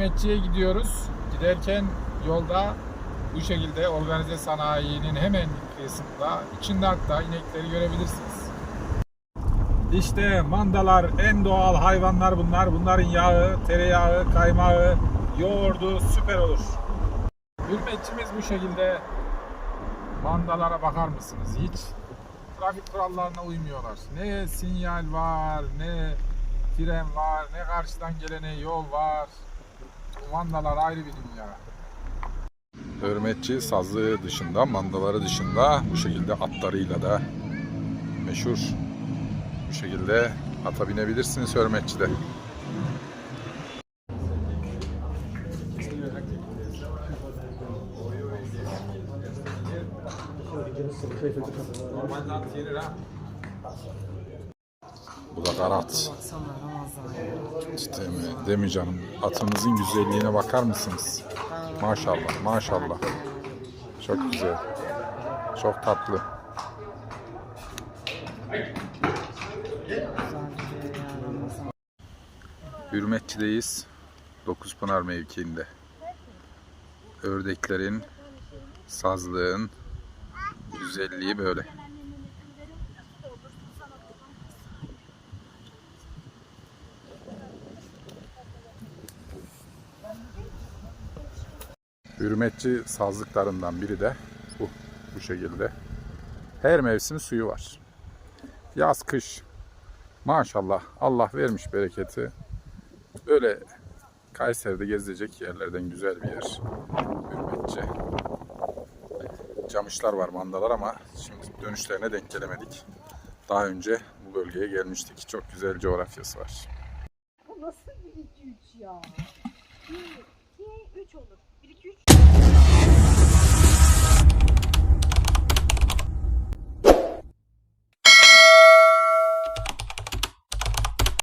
Hürmetçi'ye gidiyoruz. Giderken yolda bu şekilde organize sanayinin hemen kıyısında, içinde hatta inekleri görebilirsiniz. İşte mandalar en doğal hayvanlar bunlar. Bunların yağı, tereyağı, kaymağı, yoğurdu süper olur. Hürmetçimiz bu şekilde mandalara bakar mısınız? Hiç trafik kurallarına uymuyorlar. Ne sinyal var, ne tren var, ne karşıdan gelene yol var. Mandalar ayrı bir dünya. Hürmetçi sazlığı dışında, mandaları dışında bu şekilde atlarıyla da meşhur. Bu şekilde ata binebilirsiniz Hürmetçi'de. Bu da karat. İşte mi? Değil mi canım? Atınızın güzelliğine bakar mısınız? Maşallah, maşallah. Çok güzel. Çok tatlı. Hürmetçi'deyiz. Dokuzpınar mevkiinde. Ördeklerin, sazlığın güzelliği böyle. Hürmetçi sazlıklarından biri de bu. Bu şekilde. Her mevsim suyu var. Yaz, kış. Maşallah Allah vermiş bereketi. Böyle Kayseri'de gezilecek yerlerden güzel bir yer. Hürmetçi. Camışlar var, mandalar ama şimdi dönüşlerine denk gelemedik. Daha önce bu bölgeye gelmiştik. Çok güzel coğrafyası var. Nasıl bir 2-3 ya? olur. 1 2 3